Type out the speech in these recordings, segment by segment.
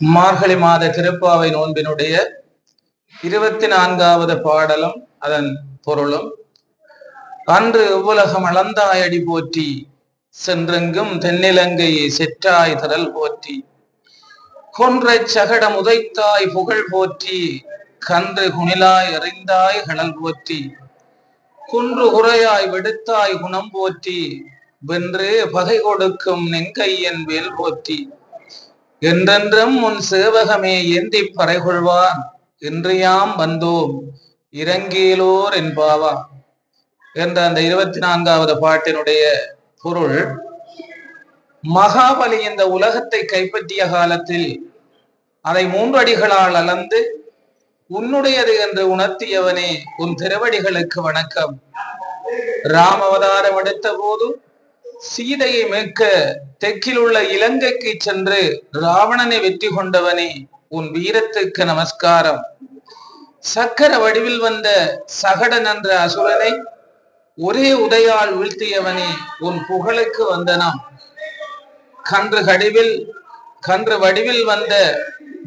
மார்கழி மாத திருப்பாவை நோன்பினுடைய இருபத்தி நான்காவது பாடலும் அதன் பொருளும் அன்று உலகம் அளந்தாயடி போற்றி சென்றெங்கும் தென்னிலங்கை செற்றாய் திரல் போற்றி கொன்றை சகடம் உதைத்தாய் புகழ் போற்றி கன்று குணிலாய் எறிந்தாய் கடல் போற்றி குன்று குறையாய் வெடுத்தாய் குணம் போற்றி வென்று பகை கொடுக்கும் நெங்கையன் வேல் போற்றி. என்றென்றும் உன் சேவகமே ஏந்தி பறைகொள்வான் இன்றியாம் வந்தோம் இறங்கியலோர் என்பாவா? என்ற அந்த இருபத்தி நான்காவது பாட்டினுடைய பொருள் மகாபலி இந்த உலகத்தை கைப்பற்றிய காலத்தில் அதை மூன்று அடிகளால் அளந்து உன்னுடையது என்று உணர்த்தியவனே உன் திருவடிகளுக்கு வணக்கம். ராம அவதாரம் எடுத்த போது சீதையை மீட்க தெற்கில் உள்ள இலங்கைக்கு சென்று ராவணனை வெற்றி கொண்டவனே உன் வீரத்துக்கு நமஸ்காரம். சக்கர வடிவில் வந்த சகடன் என்ற அசுரனை ஒரே உதையால் வீழ்த்தியவனே உன் புகழுக்கு வந்தனாம். கன்று கடிவில் கன்று வடிவில் வந்த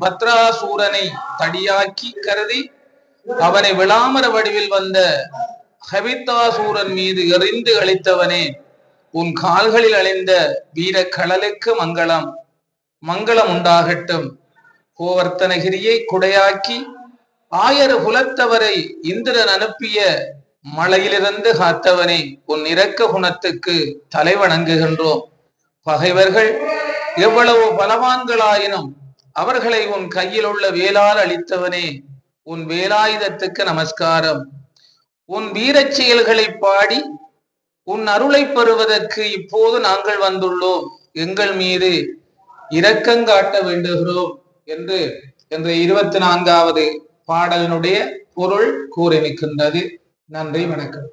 பத்ராசூரனை தடியாக்கி கருதி அவனை விளாமர வடிவில் வந்த ஹவிதாசூரன் மீது எறிந்து அளித்தவனே உன் கால்களில் அழிந்த வீர கடலுக்கு மங்களம். மங்களம் உண்டாகட்டும். கோவர்த்தனகிரியை குடையாக்கி ஆயர் குலத்தவரை இந்திரன் அனுப்பிய மலையிலிருந்து காத்தவனே உன் இரக்க குணத்துக்கு தலை வணங்குகின்றோம். பகைவர்கள் எவ்வளவு பலவான்களாயினும் அவர்களை உன் கையில் உள்ள வேளால் அளித்தவனே உன் வேலாயுதத்துக்கு நமஸ்காரம். உன் வீரச் செயல்களை பாடி உன் அருளை பெறுவதற்கு இப்போது நாங்கள் வந்துள்ளோம். எங்கள் மீது இரக்கங்காட்ட வேண்டுகிறோம் என்று என்ற இருபத்தி நான்காவது பாடலினுடைய பொருள் கூறி நிற்கின்றது நன்றி வணக்கம்.